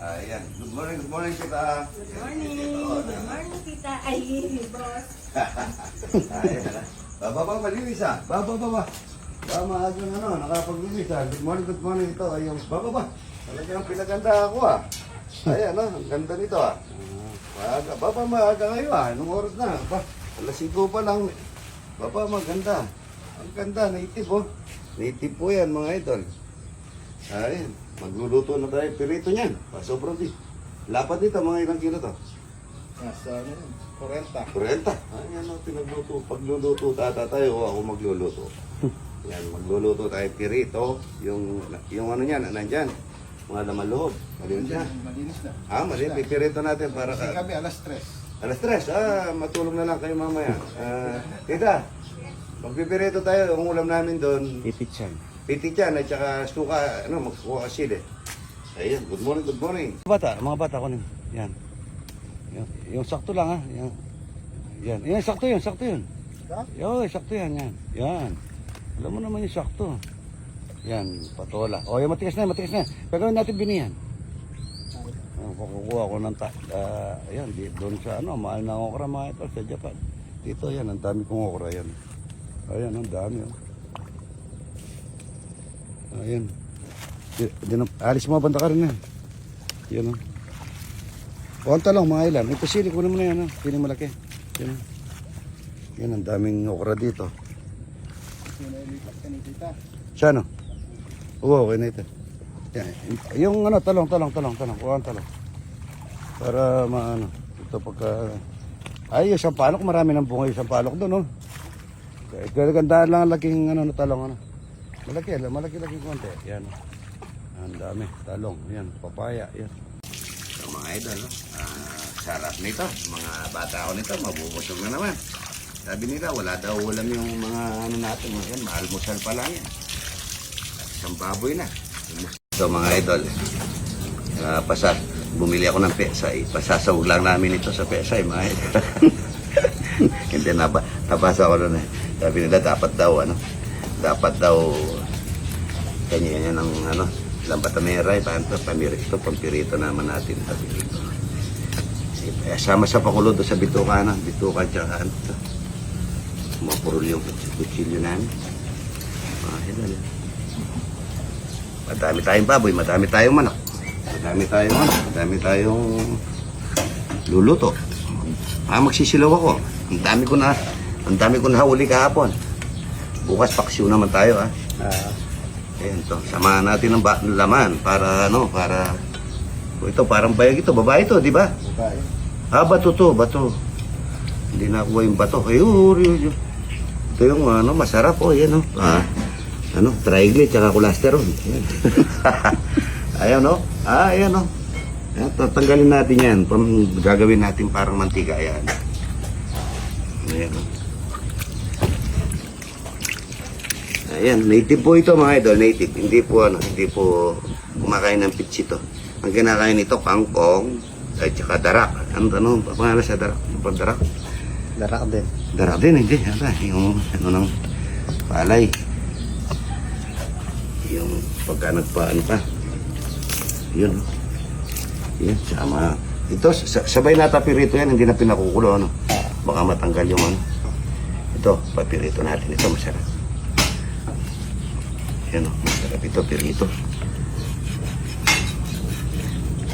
Ayan. Good morning, good morning kita. Good morning. Good morning, tita. Ay, boss. Ayan na. Baba ba, malinis ah. Baba, baba. Baba, maaga na ano, nakapaglinis ah. Good morning, good morning ito. Ayun, baba ba. Talagang pinaganda ako ah. Ayan ah, ang ganda nito ah. Maaga, baba maaga kayo ah. Anong oras na? Ba, alas 5 pa lang. Baba, maganda. Ang ganda, native oh. Native po yan mga idol. Ayan, magluluto na tayo. Pirito niyan. Pasobro di. Lapat dito, mga ilang kilo to? Nasa ano yun? 40. 40. Ayan o, pinagluluto. Pagluluto tata tayo, o ako magluluto. Yan, magluluto tayo pirito. Yung, yung ano yan, nandyan. Mga laman loob. Malinis na. Malinis na. Ah, malinis. Pipirito natin para Kasi ka... kami alas 3. Alas tres. Ah, matulog na lang kayo mamaya. Ah, tita, magpipirito tayo. Ang ulam namin doon, Pipichan. Pitichan at saka suka, ano, magkuha ka sili. Ayan, good morning, good morning. Bata, mga bata ko nin. Yan. Yung, yung sakto lang ha. Yan. Yan. Yan, sakto yun, sakto yun. Yo, sakto yan, yan. Yan. Alam mo naman yung sakto. Yan, patola. O, yung matigas na, matigas na. Gagawin natin binihan. Oh, kukuha ko ng ta... ah, ayan, di, doon sa ano, mahal na okra mga ito sa Japan. Dito yan, ang dami kong okra yan. Ayan, ang dami. Oh. Ayan. Di, di na, alis mga banda ka rin yan. Yan o. Huwag talong mga ilan. Ito sili ko naman na yan. Oh. Sili malaki. Yan o. Yan ang daming okra dito. Siya no? Oo, okay na ito. Yan. Yung ano, talong, talong, talong, talong. Ang talong. Para maano. Ito pagka... Ay, yung sampalok, marami ng bunga yung sampalok doon, oh. Kaya gandaan lang ang laking ano, talong, ano. Malaki, malaki-laki konti. Yan. Ang dami, talong. Yan, papaya, yan. So mga idol, ah, sarap nito. Mga bata ko nito, mabubusog na naman. Sabi nila, wala daw ulam yung mga ano natin. Yan, maalmusal pa lang yan. Isang baboy na. So mga idol, ah, pasa, bumili ako ng pesay. Pasasawag lang namin ito sa pesay, mga idol. Hindi na ba, nabasa ko nun eh. Sabi nila, dapat daw, ano, dapat daw, kanya yan ang, ano, lambatamera, panto, pamirito, pampirito naman natin. Sabi dito. Eh, sama sa pakulo doon sa bituka na, bituka tsaka ano. Mapurol yung kutsilyo namin. Ah, idol. Madami tayong baboy, madami tayong manok. Madami tayong ano, madami tayong luluto. Ah, magsisilaw ako. Ang dami ko na, ang dami ko na huli kahapon. Bukas paksyo naman tayo ah. Ayan to, samahan natin ng ng laman para ano, para Oh, ito parang bayag ito, babae ito, di ba? Babae. Ah, bato to, bato. Hindi nakuha yung bato. Ayun, yun, yun. Ito yung ano, masarap oh, yan oh. Ah, ano, triglyceride tsaka cholesterol. Ayan. oh. Ah, ayan oh. Ayan, tatanggalin natin yan. Pam, gagawin natin parang mantika. Ayan. Ayan oh. Ayan, native po ito mga idol, native. Hindi po ano, hindi po kumakain ng pitsito. Ang kinakain nito, kangkong, at saka darak. Ano, ano, pangalan sa darak? Ano darak? Darak din. Darak din, hindi. Ano, yung, ano ng palay. Yung pagka nagpaan pa. Yun. Yun, sama. Ito, sa- sabay na tapirito yan, hindi na pinakukulo, ano. Baka matanggal yung ano. Ito, papirito natin. Ito, masarap. Yan o, masarap ito, pirito.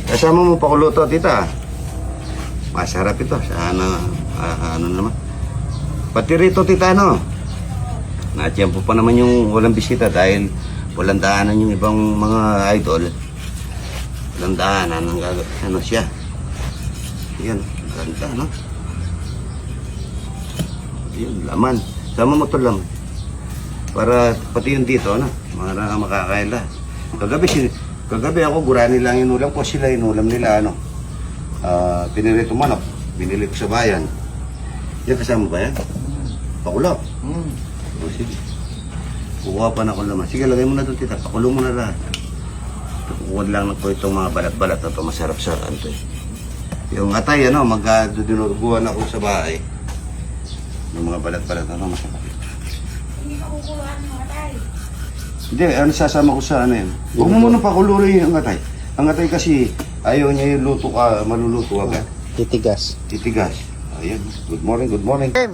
Kasama mo pa tita. Masarap ito. Sana, ah, ano naman. Pati rito, tita, no? Natiyempo pa naman yung walang bisita dahil walang daanan yung ibang mga idol. Walang daanan ng gag- ano siya. Yan, ganda, no? Yun, laman. Sama mo to laman. Para pati yung dito, ano? Mga lahat. Kagabi, si, kagabi ako, gurani lang yung ulam ko. Sila yung ulam nila, ano? Ah, pinirito manok. Binili ko sa bayan. Yan kasama ba yan? Pakulo. Hmm. O, sige. Kukuha pa na ako naman. Sige, lagay mo na doon, tita. Pakulo mo na lahat. Kukuha lang na po itong mga balat-balat na ito. Masarap sa ano eh. Yung atay, ano, magdudunurguhan ako sa bahay. Yung mga balat-balat, ano, masarap. Hindi ka kukuha ng mga tayo. Hindi, ano sasama ko sa ano yun. Huwag mo muna pakulurin yung atay. Ang atay kasi, Ayaw niya yung luto ka, maluluto agad. Titigas. Titigas. Ayan. Good morning, good morning. Dito.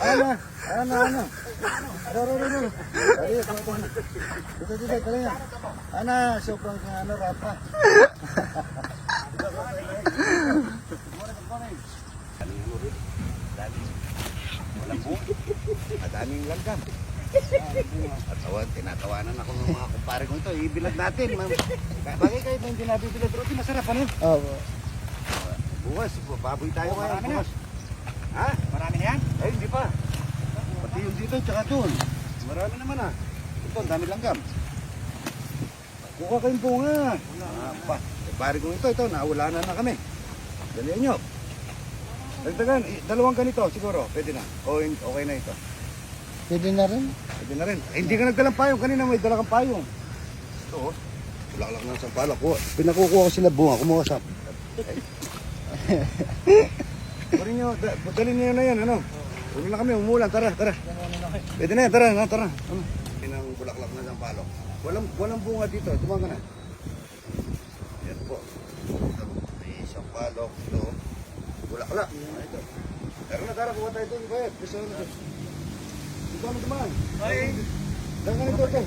Ano? Ano? Ano? Ano? Ano? Ano? Dali, kuha ko na. Dito, dito, dali na. Ano? Sobrang ano, rapa. Walang buo. Madaming langgam. At awan, tinatawanan ako ng mga kumpare ko ito. Ibilag natin. ma'am. Bagay kahit na hindi nabibilad. Pero masarap ano? Oo. Bukas, baboy tayo kaya. Bukas. Ha? Marami na yan? Ay, hindi pa. Pati yung dito, tsaka doon. Marami naman ah. Ito, ang dami langgam. Kuha kayong bunga. Ah, pa. Pare ko ito, ito, nawala na na kami. Dalihan nyo. Dagdagan, dalawang ganito siguro, pwede na. O, okay na ito. Pwede na rin. Pwede na rin. Eh, hindi ka nagdalang payong. Kanina may dala kang payong. Ito, oh. Bulaklak ng sampalak. Kuha. Pinakukuha ko sila bunga. Kumuha sa... Kunin nyo, da, dalhin nyo na yan, ano? Huwag na kami, umulan. Tara, tara. Pwede na yan, tara, na, tara. Ano? Pinang bulaklak na sampalok. Walang, walang bunga dito. Tumang ka na. Yan po. Ito, Sampalok. Ito. Bulaklak. Ito. Tara na, tara. Kuha tayo ito. Bayad. Gusto na ito. Ito ano naman? Ay! Saan ka nito ito?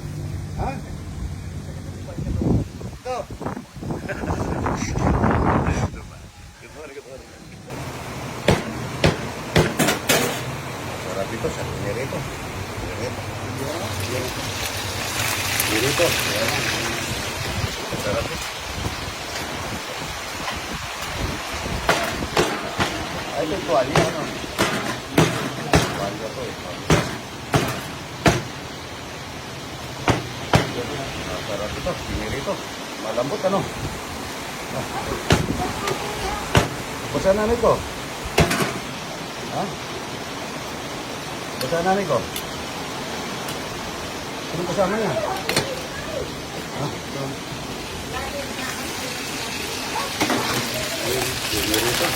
Ha? Ito! Sarap ito sa Nerito. Nerito. Nerito. Sarap ito. Ay, ito tuwalya, ano? Tuwalya to, eh. Sarap ito, pinirito. Ano? Basta nanay ko? Ha? Basta nanay ko? Sino kasama niya? Ha? Ito. Ayun, pinirito.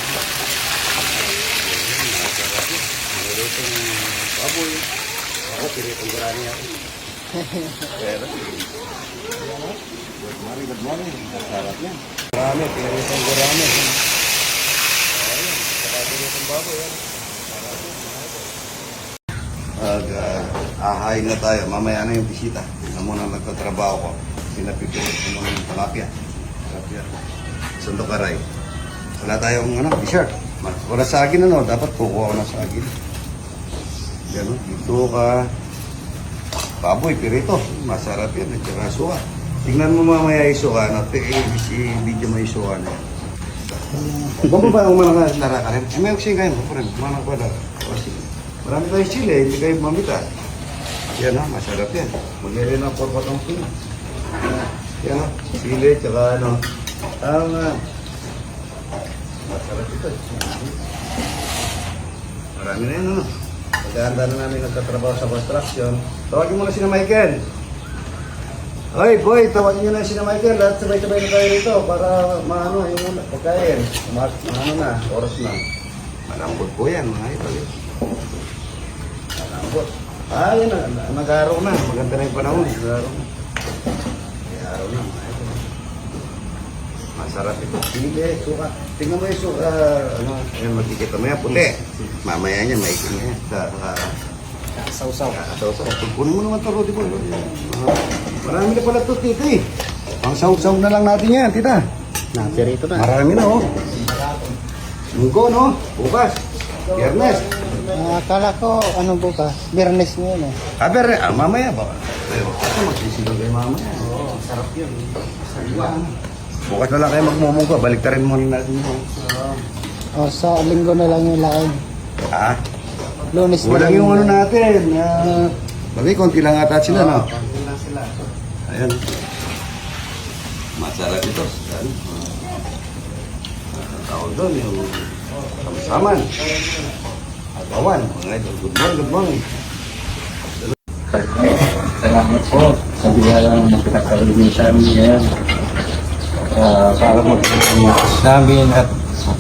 Ayun, masarap yun. Pinirito ng baboy. Ako, piritong garani ako. Pero, Good morning, good morning. Sarap yan. Marami, pinaritong gurami. Saka pinitong baboy yan. Yan. Mag, uh, ahayin na tayo. Mamaya na yung bisita. Na muna nagtatrabaho ko. Sinapipilit ko muna yung tilapia. Tilapia. Sundo karay. Wala tayong ano, t-shirt. Wala sagin ano, dapat kukuha ko ng sagin. Yan o, dito ka. Baboy, pirito. Masarap yan. At saka suka. Tingnan mo mamaya yung suka. No? Eh, si video mo yung suka na yan. Bumba ba ang mga lara ka rin? Eh, may uksing kayo. Kapag mga pala. Kasi, marami tayo chile. Hindi kayo mamita. Yan ha, masarap yan. Magiging na porpatong sila. Yan ha, sili, tsaka ano. Tama. Masarap ito. Marami na yan, ano. Pagkahanda na namin nagtatrabaho sa construction. Tawagin mo na si na Michael. Hoy, boy, tawagin nyo na si na Michael. Lahat sabay-sabay na tayo rito para maano yung pagkain. Ma maano na, oras na. Malambot po yan, mga idol. Malambot. Ah, yan na. Nag-araw na. Maganda na yung panahon. Nag-araw na. Nag-araw na, mga idol. Masarap ito. Sige, suka. Tingnan mo yung suka. Ano, yan, makikita mo yan. Puti. Mamaya niya, may ikin niya. Sa, sa, Sausaw. Sausaw. Kunin mo naman ito, Rodi Boy. Marami na pala ito, tita eh. Ang sausaw na lang natin yan, tita. Napirito na. Marami na, oh. Linggo, no? Bukas. Biyernes. Ah, akala ko, ano bukas? Biyernes ngayon eh. Aber, ah, mamaya ba? Pero, ako magsisigaw kayo mamaya. Oo, sarap yun. Bukas na lang kayo magmumungko. Balik ta rin muna natin yung... O, sa linggo na lang yung lain. Ah, Lunes na lang yung ano natin. Uh, Bagay, konti lang ata sila, no? Ayan. Masarap ito. Ano? Uh, tawag doon yung kamsaman. Agawan. Mga idol. Good morning, good morning. Salamat po sa biyayang pinagkalugin sa amin ngayon. Uh, para magtulong namin at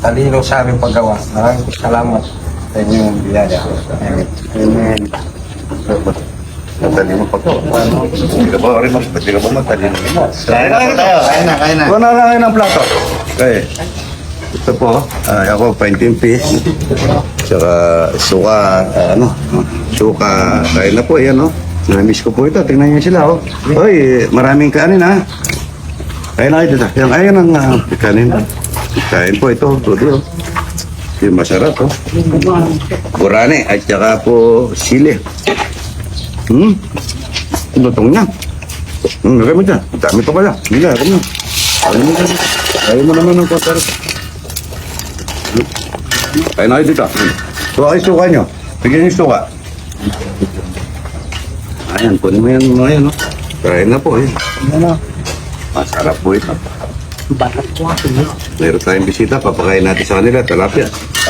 talino sa aming paggawa. Maraming salamat. Amen. Biyaya. Amen. Matalino pa to. Ano? Hindi ka ba rin mas, hindi ka ba matalino? Kain na po tayo. Kain na, kain na. Kuha na lang kayo ng plato. Okay. Ito po, ah, ako, painting fish. Tsaka suka, ah, ano, suka, kain na po, yan, no? Namiss ko po ito, tingnan niyo sila, oh. Hoy, maraming kanin, ha? Kain na kayo dito. Yan, ayun ang ah, kanin. Kain po ito, tuloy, oh. Yung masarap, oh. Burane, at saka po sili. Hmm? Lutong niya. Hmm, lagay mo dyan. Ang Dami pa pala. Hindi na, mo. Ayaw mo dyan. Ayaw mo naman ng kontar. Kaya na kayo dito. Suka kayo suka nyo. Bigyan niyo suka. Ayan, kunin mo yan mga yan, no? Try na po, eh. Ano? Masarap po ito. Meron tayong bisita, papakain natin sa kanila, talapia.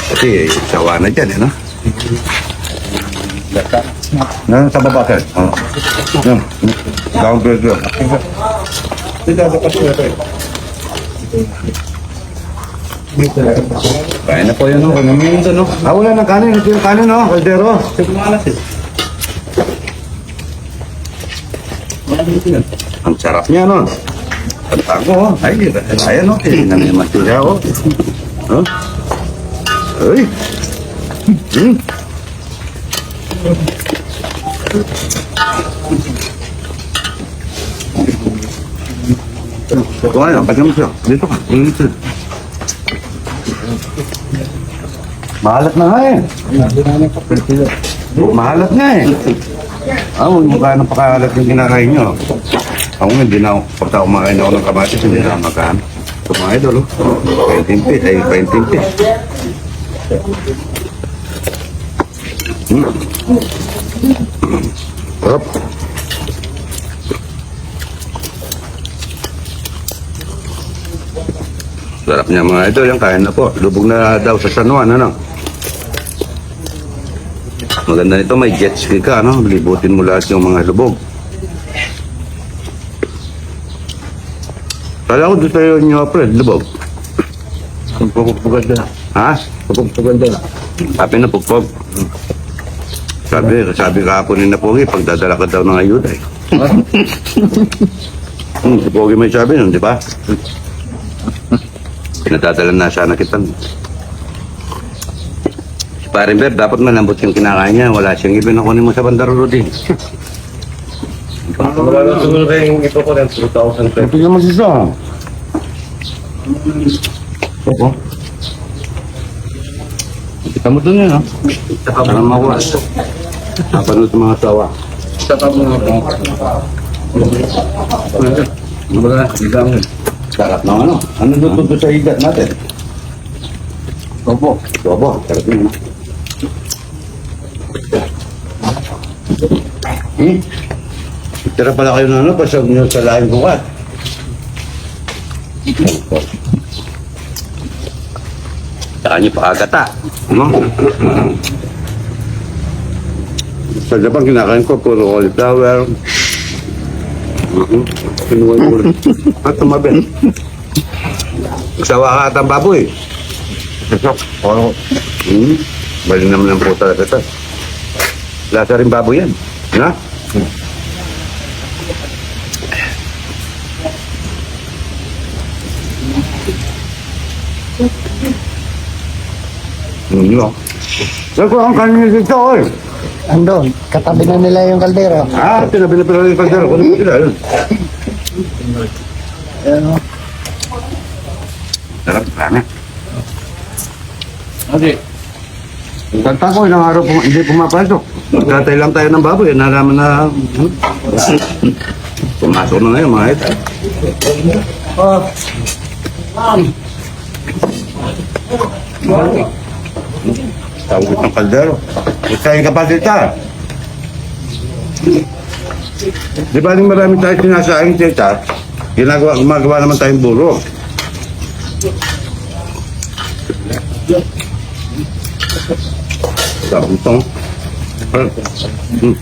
Kasi, sawa na dyan, eh, Ano sa baba, sir? Oh. Yan. Down grade yun. Kaya na po yan, no? Naman yun, no? Ah, wala ng kanin. Ito yung kanin, no? Kaldero. Ang sarap niya, no? Ang tago, oh. Ay, ayan, no? Tingnan niyo naman siya, oh. Huh? Ay. Hmm. Nga yan, pagkakas siya. Dito ka, dito. Mahalat na nga eh. Mahalat nga eh. Ah, huwag mukha ng pakahalat yung kinakain nyo. Ako nga, hindi na ako, pagka kumakain ako ng kamatis, hindi na ako mga idol, oh. Painting fish, ay painting fish. Hmm. Sarap. Sarap niya mga idol, yung kain na po. Lubog na daw sa San Juan, ano? Maganda nito, may jet ski ka, no? Libutin mo lahat yung mga lubog. Kala ko doon tayo nyo, Fred, lubog. Pagpupugad na. Ha? Pagpupugad na. Sabi na pugpog. Sabi, sabi kahapon ni Napogi, pagdadala ka daw ng ayuda eh. Hmm, si Pogi may sabi nun, di ba? Pinadadala na sana kita. Si Parimber, dapat malambot yung kinakain niya. Wala siyang ibinakunin mo sa bandarolo din. Wala siguro kayong ito ko ng 2,000 Ito naman si Song. Opo. Kita mo dun yun, ha? Saka mo makuha. Napanood mga sawa. Saka mga Ano ba na? Isang sarap ng ano? Ano dito sa igat natin? Opo. Opo. Sarap yun. Hmm? Tira pala kayo na ano, pasag nyo sa lahing bukat. Saka nyo pa agata. Ano? Sa Japan, kinakain ko, puro cauliflower. Mhm. Kinuha yung ulit. At tumabi. Sawa ka at ang baboy. Oo. Hmm. Bali naman ang puta talaga ito. Lasa rin baboy yan. Na? Hmm, no. Saan ko ang kanin dito, oy? Andon, katabi na nila yung kaldero. Ah, tinabi na pala yung kaldero. Kunin mo sila. yun. Ayan o. Sarap, marami. Okay. Ang kanta ko, ilang araw pum- hindi pumapasok. Magkatay lang tayo ng baboy, nalaman na... hmm, Pumasok na ngayon, mga ito. Tawag ng kaldero. Gusto yung kapatita. Di ba yung marami tayo sinasaing, tita? Ginagawa, gumagawa naman tayong buro. Sabi ito. Hmm.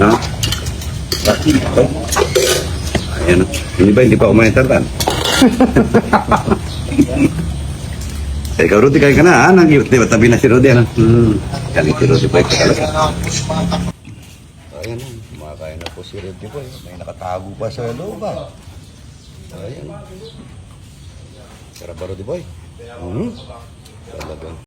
Ha? Ayan. Hindi ba hindi pa kumain tartan? Eh, ikaw, Rudy, kain ka na, ha? Nang, di ba, tabi na si Rudy, ano? Hmm. Galing si Rudy Boy ko talaga. Ayan, kumakain na po si Rudy Boy. May nakatago pa sa loob, ha? Ayan. Sarap ba, Rudy Boy? Hmm. Talagang